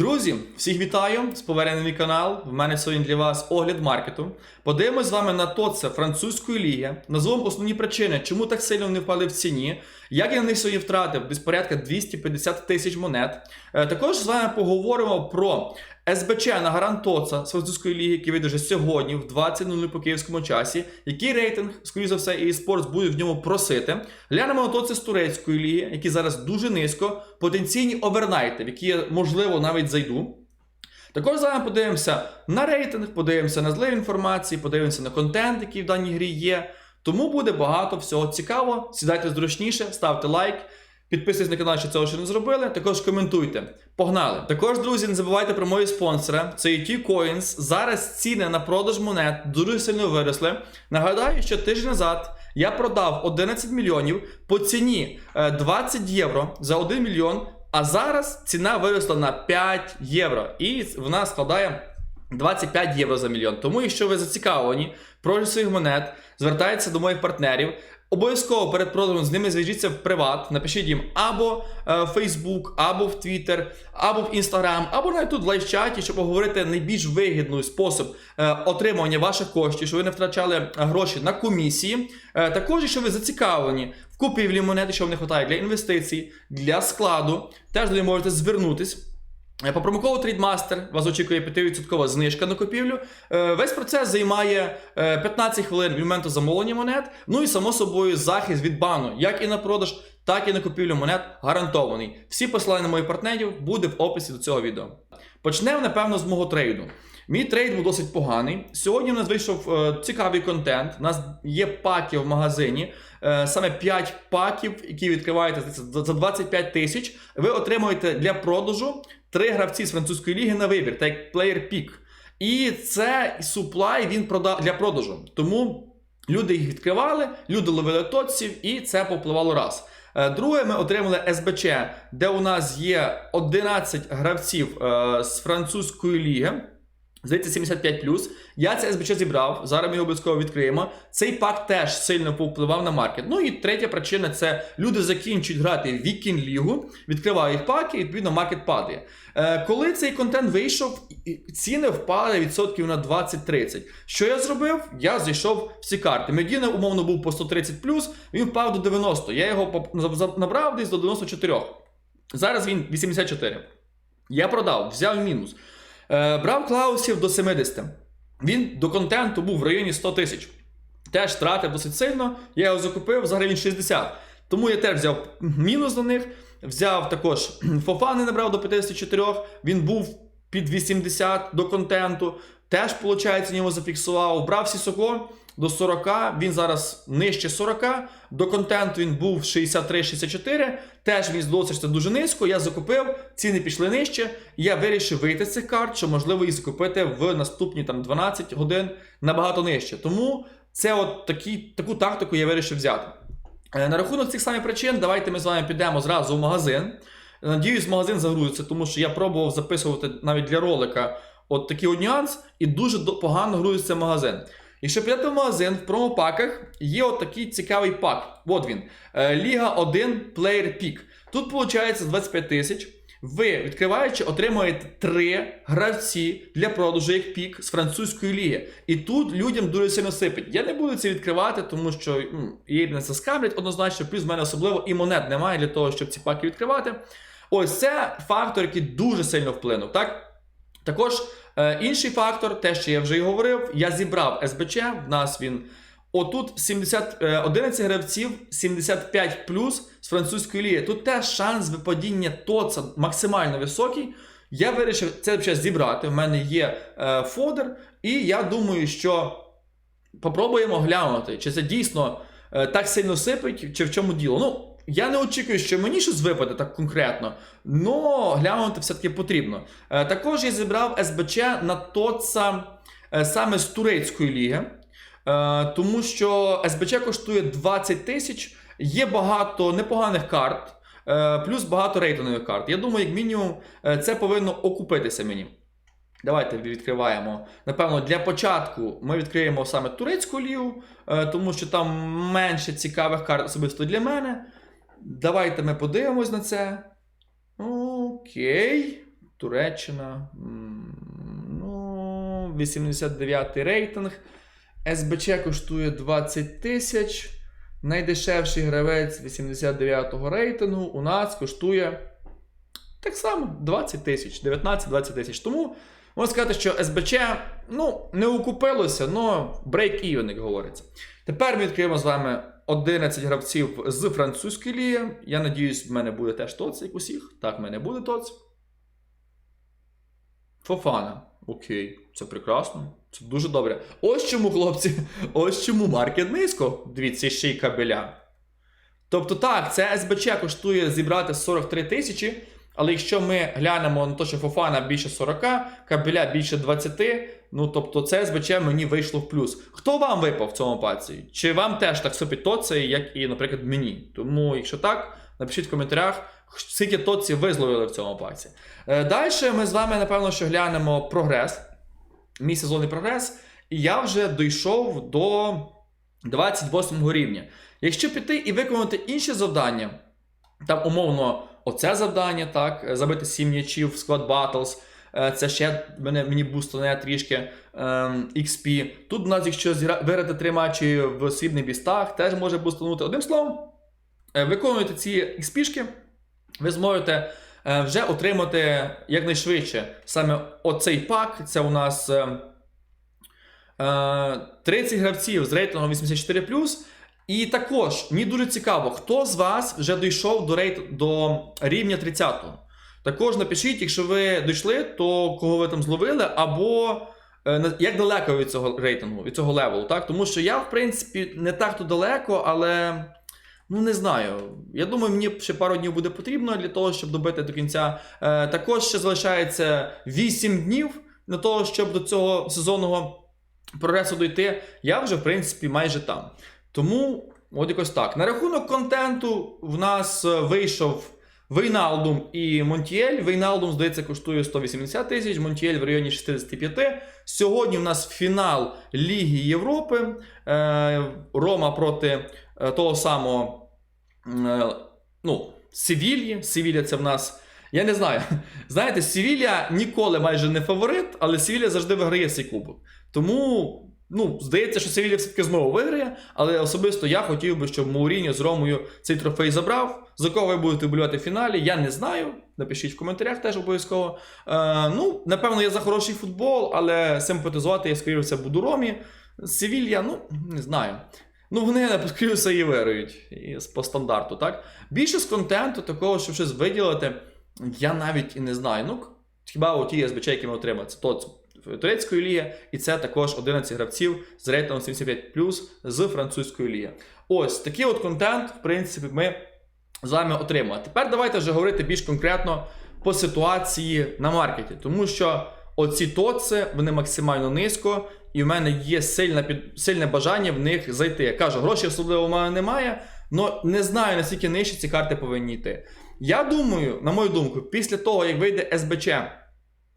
Друзі, всіх вітаю з поверненням мій канал. В мене сьогодні для вас огляд маркету. Подивимось з вами на ТОЦ французької ліги. Назвемо основні причини, чому так сильно вони впали в ціні. Як я на них сьогодні втратив десь порядка 250 тисяч монет. Е, Також з вами поговоримо про СБЧ на гарант ТОЦа з французької ліги, який вийде вже сьогодні в 20.00 по київському часі. Який рейтинг, скоріш за все, і спортс буде в ньому просити. Глянемо на ТОЦи з турецької ліги, які зараз дуже низько, потенційні овернайти, в які я, можливо навіть зайду. Також з вами подивимося на рейтинг, подивимося на зливі інформації, подивимося на контент, який в даній грі є. Тому буде багато всього цікавого. Сідайте зручніше, ставте лайк. Підписуйтесь на канал, що цього ще не зробили. Також коментуйте. Погнали! Також, друзі, не забувайте про мої спонсори. Це є T-Coins. Зараз ціни на продаж монет дуже сильно виросли. Нагадаю, що тиждень назад я продав 11 мільйонів по ціні е, 20 євро за 1 мільйон. А зараз ціна виросла на 5 євро. І вона складає 25 євро за мільйон. Тому, якщо ви зацікавлені продажу своїх монет, звертайтеся до моїх партнерів. Обов'язково перед продажем з ними зв'яжіться в приват, напишіть їм або е, в Facebook, або в Twitter, або в Instagram, або навіть тут в лайв-чаті, щоб поговорити найбільш вигідний спосіб е, отримання ваших коштів, щоб ви не втрачали е, гроші на комісії. Також, якщо ви зацікавлені в купівлі монети, що вам не вистачає для інвестицій, для складу, теж до них можете звернутись. Е, По промокоду Trade вас очікує 5% знижка на купівлю. Е, Весь процес займає е, 15 хвилин від моменту замовлення монет. Ну і само собою захист від бану, як і на продаж, так і на купівлю монет гарантований. Всі посилання моїх партнерів буде в описі до цього відео. Почнемо, напевно, з мого трейду. Мій трейд був досить поганий. Сьогодні у нас вийшов е, цікавий контент. У нас є паки в магазині, е, саме 5 паків, які відкриваєте за 25 тисяч. Ви отримуєте для продажу 3 гравці з французької ліги на вибір, так як плеєр пік. І це суплай він продав для продажу. Тому люди їх відкривали, люди ловили точців, і це попливало раз. Е, Друге, ми отримали СБЧ, де у нас є 11 гравців е, з французької ліги. Здається, 75 Я це СБЧ зібрав. Зараз ми його обов'язково відкриємо. Цей пак теж сильно повпливав на маркет. Ну і третя причина це люди закінчують грати в Вікін Лігу, відкривають паки, і відповідно маркет падає. Е, коли цей контент вийшов, ціни впали відсотків на 20-30. Що я зробив? Я зайшов в ці карти. Медіна, умовно, був по 130 він впав до 90. Я його набрав десь до 94. Зараз він 84. Я продав, взяв мінус. Е, брав клаусів до 70. Він до контенту був в районі 100 тисяч. Теж тратив досить сильно. Я його закупив за гривень 60. Тому я теж взяв мінус до них. Взяв також Фофани набрав до 54. Він був під 80 до контенту. Теж, виходить, нього зафіксував. Брав Сісоко до 40. Він зараз нижче 40. До контенту він був 63-64. Теж він здалося, що це дуже низько. Я закупив, ціни пішли нижче. Я вирішив вийти з цих карт, що можливо їх закупити в наступні там 12 годин набагато нижче. Тому це от такі, таку тактику я вирішив взяти. Е, На рахунок цих самих причин, давайте ми з вами підемо зразу в магазин. Надіюсь, магазин загрузиться, тому що я пробував записувати навіть для ролика от такий от нюанс, і дуже погано грузиться магазин. Якщо підете в магазин, в промопаках є от такий цікавий пак. От він. Е, Ліга 1 Player Pick. Тут виходить 25 тисяч. Ви, відкриваючи, отримуєте три гравці для продажу як пік з французької ліги. І тут людям дуже сильно сипить. Я не буду це відкривати, тому що її не це скамлять однозначно, плюс в мене особливо і монет немає для того, щоб ці паки відкривати. Ось це фактор, який дуже сильно вплинув. Так? Також інший фактор, те, що я вже й говорив, я зібрав СБЧ, в нас він. Отут 70, е, 11 гравців, 75 плюс з французької ліги. Тут теж шанс випадіння ТОЦа максимально високий. Я вирішив це взагалі зібрати. У мене є е, фодер, і я думаю, що попробуємо глянути, чи це дійсно е, так сильно сипить, чи в чому діло. Ну, я не очікую, що мені щось випаде так конкретно, але глянути все-таки потрібно. Е, також я зібрав СБЧ на ТОЦа е, саме з турецької ліги. Е, тому що СБЧ коштує 20 тисяч, є багато непоганих карт, плюс багато рейтингових карт. Я думаю, як мінімум, це повинно окупитися мені. Давайте відкриваємо. Напевно, для початку ми відкриємо саме турецьку лігу, тому що там менше цікавих карт особисто для мене. Давайте ми подивимось на це. Окей. Туреччина. Ну, 89 рейтинг. СБЧ коштує 20 тисяч. Найдешевший гравець 89-го рейтингу у нас коштує так само 20 тисяч, 19-20 тисяч. Тому можна сказати, що СБЧ ну, не окупилося, але break-even, як говориться. Тепер ми відкриємо з вами 11 гравців з французької ліги. Я надіюсь, в мене буде теж тоц, як усіх. Так, в мене буде тоц. Фофана. Окей, це прекрасно. Це дуже добре. Ось чому, хлопці, ось чому маркет низько. Дивіться, ще й кабеля. Тобто, так, це СБЧ коштує зібрати 43 тисячі, але якщо ми глянемо на те, що Фофана більше 40, кабеля більше 20, ну тобто це СБЧ мені вийшло в плюс. Хто вам випав в цьому паці? Чи вам теж так супить тоці, як і, наприклад, мені? Тому, якщо так, напишіть в коментарях, скільки тоці ви зловили в цьому паці. Е, Далі ми з вами, напевно, що глянемо прогрес. Мій сезонний прогрес. І я вже дійшов до 28 рівня. Якщо піти і виконати інші завдання, там умовно оце завдання, так, е, забити 7 м'ячів в склад Battles, е, це ще мене, мені бустане трішки ем, XP. Тут у нас, якщо виграти 3 матчі в срібних бістах, теж може бустанути. Одним словом, е, виконуєте ці XP-шки, ви зможете вже отримати якнайшвидше саме оцей пак. Це у нас е, е, 30 гравців з рейтингом 84. І також мені дуже цікаво, хто з вас вже дійшов до, рейт... до рівня 30-го. Також напишіть, якщо ви дійшли, то кого ви там зловили, або е, як далеко від цього рейтингу, від цього левелу. Так? Тому що я, в принципі, не так то далеко, але ну не знаю. Я думаю, мені ще пару днів буде потрібно для того, щоб добити до кінця. Е, також ще залишається 8 днів для того, щоб до цього сезонного прогресу дойти. Я вже, в принципі, майже там. Тому, от якось так. На рахунок контенту в нас е, вийшов Вейналдум і Монтіель. Вейналдум, здається, коштує 180 тисяч, Монтіель в районі 65. Сьогодні в нас фінал Ліги Європи. Е, Рома проти е, того самого ну, Севільї. Севілля це в нас. Я не знаю. Знаєте, Севілля ніколи майже не фаворит, але Севілля завжди виграє цей кубок. Тому. Ну, здається, що Севілля все-таки знову виграє, але особисто я хотів би, щоб Мауріньо з Ромою цей трофей забрав. За кого ви будете болювати в фіналі, я не знаю. Напишіть в коментарях теж обов'язково. Е, ну, напевно, я за хороший футбол, але симпатизувати я, скоріше все, буду Ромі. Севілья, ну, не знаю. Ну, вони, все, і виграють і по стандарту, так? Більше з контенту, такого, щоб щось виділити, я навіть і не знаю. Ну, хіба у ті СБЧ, які ми отримали, це тот турецької ліги, і це також 11 гравців з рейтингом 75 з французької ліги. Ось такий от контент, в принципі, ми з вами отримали. Тепер давайте вже говорити більш конкретно по ситуації на маркеті, тому що оці тоци, вони максимально низько, і в мене є сильне, під... сильне бажання в них зайти. Я кажу, грошей особливо в мене немає, але не знаю, наскільки нижче ці карти повинні йти. Я думаю, на мою думку, після того, як вийде СБЧ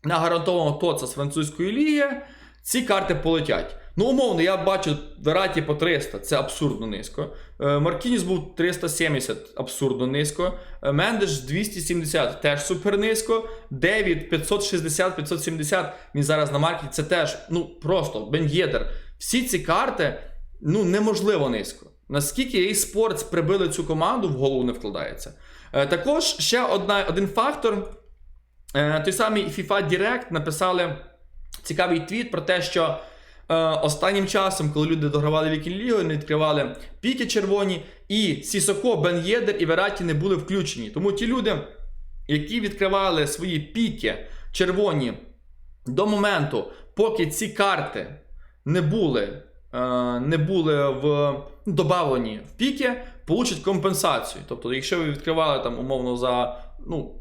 на гарантованого тоца з французької ліги, ці карти полетять. Ну, умовно, я бачу Вераті по 300, це абсурдно низько. Е, Маркініс був 370, абсурдно низько. Е, Мендеш 270, теж супер низько. Девід 560-570, він зараз на маркеті, це теж, ну, просто Бен'єдер. Всі ці карти, ну, неможливо низько. Наскільки eSports прибили цю команду, в голову не вкладається. Е, Також ще одна, один фактор. Е, Той самий FIFA Direct написали цікавий твіт про те, що е, останнім часом, коли люди догравали Вікінг-лігу, вони відкривали піки червоні, і Сісоко, Бен Єдер і Вераті не були включені. Тому ті люди, які відкривали свої піки червоні до моменту, поки ці карти не були, е, не були в добавлені в піки, получать компенсацію. Тобто, якщо ви відкривали там умовно за ну,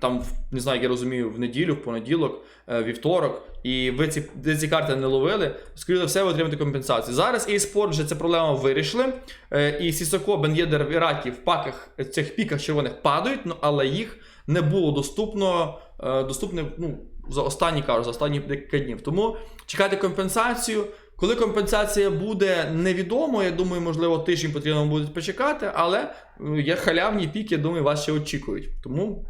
там, не знаю, як я розумію, в неділю, в понеділок, е, вівторок, і ви ці, ви ці карти не ловили, скоріше за все, ви отримаєте компенсацію. Зараз eSport вже цю проблему вирішили. е, І Сісоко, Бен'єдер, Віраті в паках цих піках червоних падають, ну, але їх не було доступно, е, доступне ну, за останні кажу, за останні декілька днів. Тому чекайте компенсацію. Коли компенсація буде невідомо, я думаю, можливо, тиждень потрібно буде почекати, але е, є халявні піки, я думаю, вас ще очікують. Тому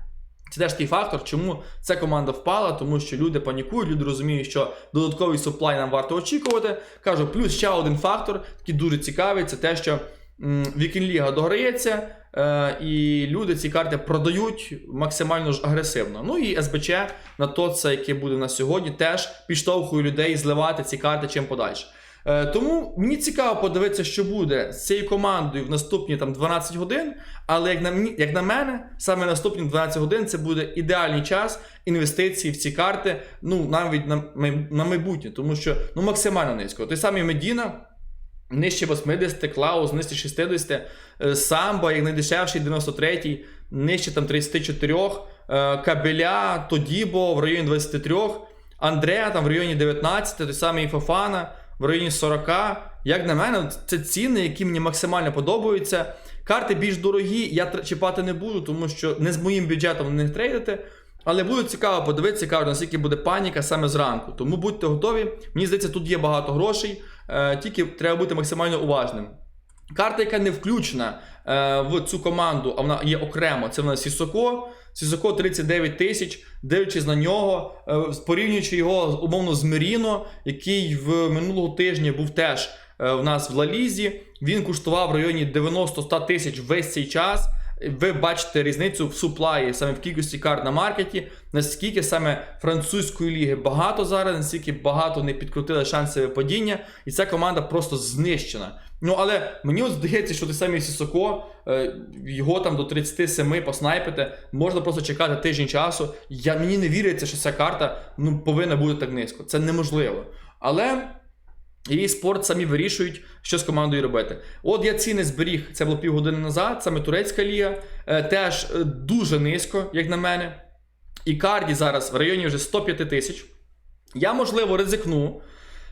Це теж такий фактор, чому ця команда впала, тому що люди панікують, люди розуміють, що додатковий суплай нам варто очікувати. Кажу, плюс ще один фактор, який дуже цікавий, це те, що м, Вікінг-ліга дограється, е, і люди ці карти продають максимально ж агресивно. Ну і СБЧ на то, це яке буде на сьогодні, теж підштовхує людей зливати ці карти чим подальше. Е, Тому мені цікаво подивитися, що буде з цією командою в наступні там 12 годин. Але як на як на мене, саме наступні 12 годин це буде ідеальний час інвестицій в ці карти. Ну навіть на, на майбутнє, тому що ну максимально низько. Той самий Медіна. Нижче 80, Клаус, нижче 60, е, Самба, як найдешевший 93, нижче там 34, е, Кабеля, Тодібо в районі 23, Андреа там в районі 19, той самий Фофана в районі 40. Як на мене, це ціни, які мені максимально подобаються. Карти більш дорогі, я чіпати не буду, тому що не з моїм бюджетом не трейдити. Але буде цікаво подивитися, кажуть, наскільки буде паніка саме зранку. Тому будьте готові. Мені здається, тут є багато грошей, е, тільки треба бути максимально уважним. Карта, яка не включена е, в цю команду, а вона є окремо, це в нас Сісоко. Сісоко 39 тисяч, дивлячись на нього, е, порівнюючи його умовно з Меріно, який в минулого тижня був теж е, в нас в Лалізі. Він коштував в районі 90-100 тисяч весь цей час. Ви бачите різницю в суплаї, саме в кількості карт на маркеті, наскільки саме французької ліги багато зараз, наскільки багато не підкрутили шанси падіння, і ця команда просто знищена. Ну але мені здається, що той самий Сісоко, е, його там до 37 поснайпити, можна просто чекати тиждень часу. Я, мені не віриться, що ця карта ну, повинна бути так низько. Це неможливо. Але. І спорт самі вирішують, що з командою робити. От я ціни зберіг, це було півгодини назад, саме турецька ліга, е, теж е, дуже низько, як на мене. І карді зараз в районі вже 105 тисяч. Я, можливо, ризикну.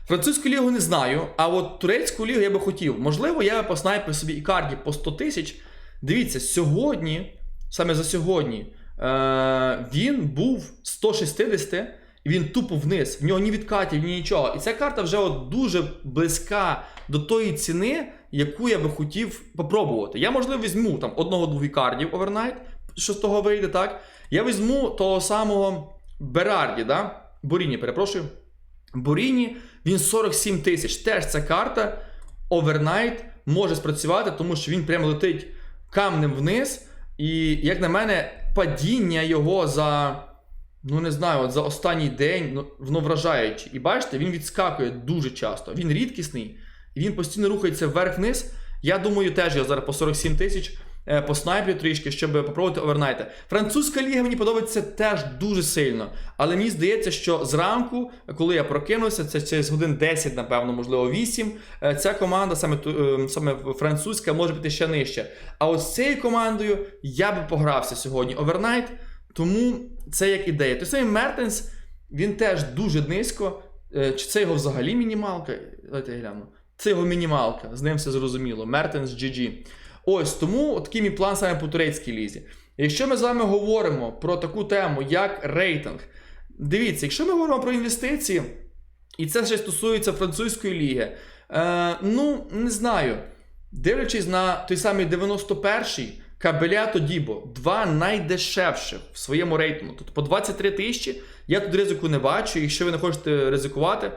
Французьку лігу не знаю, а от турецьку лігу я би хотів. Можливо, я поснайпив собі і карді по 100 тисяч. Дивіться, сьогодні, саме за сьогодні, е- він був 160, він тупо вниз. В нього ні відкатів, ні нічого. І ця карта вже от дуже близька до тої ціни, яку я би хотів попробувати. Я, можливо, візьму там одного-двох кардів овернайт, що з того вийде, так? Я візьму того самого Берарді, да? Боріні, перепрошую. Боріні, він 47 тисяч. Теж ця карта овернайт може спрацювати, тому що він прямо летить камнем вниз. І, як на мене, падіння його за. Ну, не знаю, от за останній день ну, воно вражаюче. І бачите, він відскакує дуже часто. Він рідкісний, він постійно рухається вверх-вниз. Я думаю, теж його зараз по 47 тисяч е, по снайпі трішки, щоб попробувати овернайти. Французька ліга мені подобається теж дуже сильно. Але мені здається, що зранку, коли я прокинувся, це через годин 10, напевно, можливо, 8, е, ця команда, саме, е, саме французька, може бути ще нижче. А от з цією командою я би погрався сьогодні овернайт. Тому це як ідея. Той самий Мертенс, він теж дуже низько. Е, Чи це його взагалі мінімалка? Давайте я гляну. Це його мінімалка, з ним все зрозуміло. Мертенс GG. Ось тому такий мій план саме по турецькій лізі. Якщо ми з вами говоримо про таку тему, як рейтинг, дивіться, якщо ми говоримо про інвестиції, і це ще стосується французької ліги, е, ну не знаю. Дивлячись на той самий 91-й, Кабеля та Дібо, два найдешевших в своєму рейтингу. Тобто по 23 тисячі я тут ризику не бачу. Якщо ви не хочете ризикувати,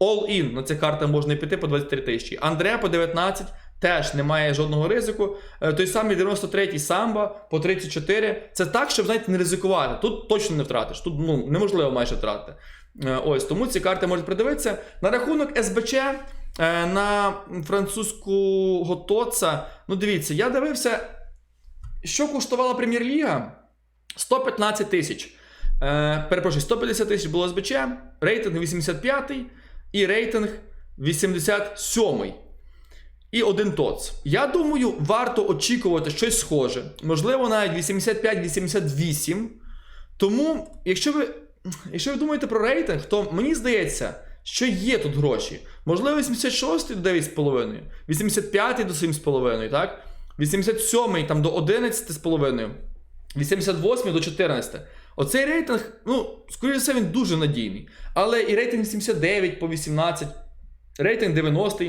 all-in на цих картах можна піти по 23 тисячі. Андреа по 19 теж немає жодного ризику. Е, Той самий 93-й самбо по 34. Це так, щоб знаєте, не ризикувати. Тут точно не втратиш. Тут ну, неможливо майже втратити. Е, Ось тому ці карти можуть придивитися. На рахунок СБЧ. е, На французького Тоца, ну дивіться, я дивився, що коштувала прем'єр-ліга? 115 тисяч. Е, перепрошую, 150 тисяч було СБЧ, рейтинг 85 і рейтинг 87 і один ТОЦ. Я думаю, варто очікувати щось схоже. Можливо, навіть 85-88. Тому, якщо ви, якщо ви думаєте про рейтинг, то мені здається, що є тут гроші. Можливо, 86 до 9,5, 85 до 7,5, так? 87 там до 11,5, 88 до 14. Оцей рейтинг, ну, скоріше все, він дуже надійний. Але і рейтинг 79 по 18, рейтинг 90.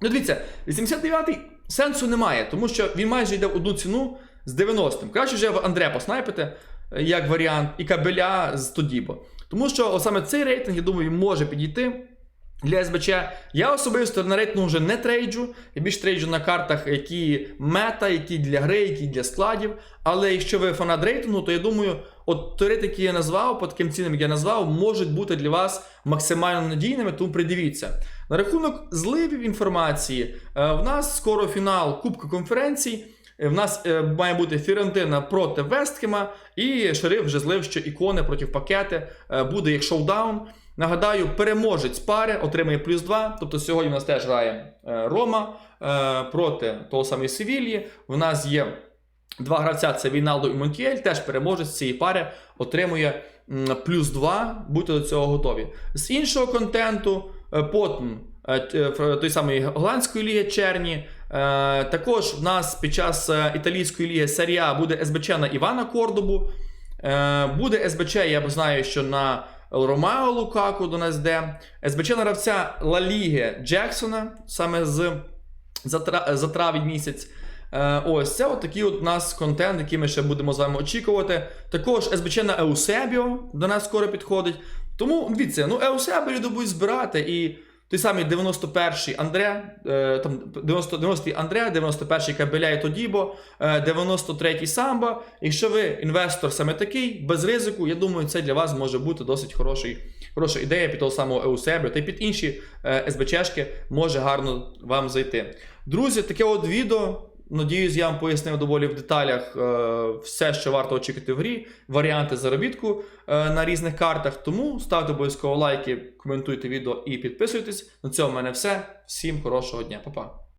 Ну, дивіться, 89-й сенсу немає, тому що він майже йде в одну ціну з 90-м. Краще вже в Андре поснайпити. е, як варіант, і кабеля з Тодібо. Тому що саме цей рейтинг, я думаю, може підійти. Для СБЧ я особисто на рейтингу вже не трейджу. Я більш трейджу на картах, які мета, які для гри, які для складів. Але якщо ви фанат рейтингу, то я думаю, от теорити, які я назвав, по таким цінам, як я назвав, можуть бути для вас максимально надійними, тому придивіться. На рахунок зливів інформації, е, в нас скоро фінал Кубка конференцій. Е, В нас е, має бути Фірентина проти Вестхема, і шериф вже злив, що ікони проти пакети буде як шоудаун. Нагадаю, переможець пари отримає плюс 2. Тобто сьогодні в нас теж грає е, Рома е, проти того самої Севільї. В нас є два гравця: це Війналдо і Монтіель. Теж переможець цієї пари отримує плюс 2. Будьте до цього готові. З іншого контенту, е, потім той самої голландської ліги Черні. Також в нас під час італійської ліги Серія буде СБЧ на Івана Кордобу. Буде СБЧ, я знаю, що на Ромео Лукаку до нас йде. СБЧ на гравця Ла Ліги Джексона саме з за, за травень місяць. Е, ось це от от у нас контент, який ми ще будемо з вами очікувати. Також СБЧ на Еусебіо до нас скоро підходить. Тому дивіться, ну Еусебіо люди будуть збирати і. Той самий 91-й Андре, е, там 90, 90-й Андре, 91-й Кабеля і Тодібо, е, 93-й Самба. Якщо ви інвестор саме такий, без ризику, я думаю, це для вас може бути досить хороший, хороша ідея під того самого Еусебіо та й під інші е, СБЧшки може гарно вам зайти. Друзі, таке от відео. Надіюсь, я вам пояснив доволі в деталях е, все, що варто очікувати в грі, варіанти заробітку е, на різних картах. Тому ставте обов'язково лайки, коментуйте відео і підписуйтесь. На цьому в мене все. Всім хорошого дня, Па-па.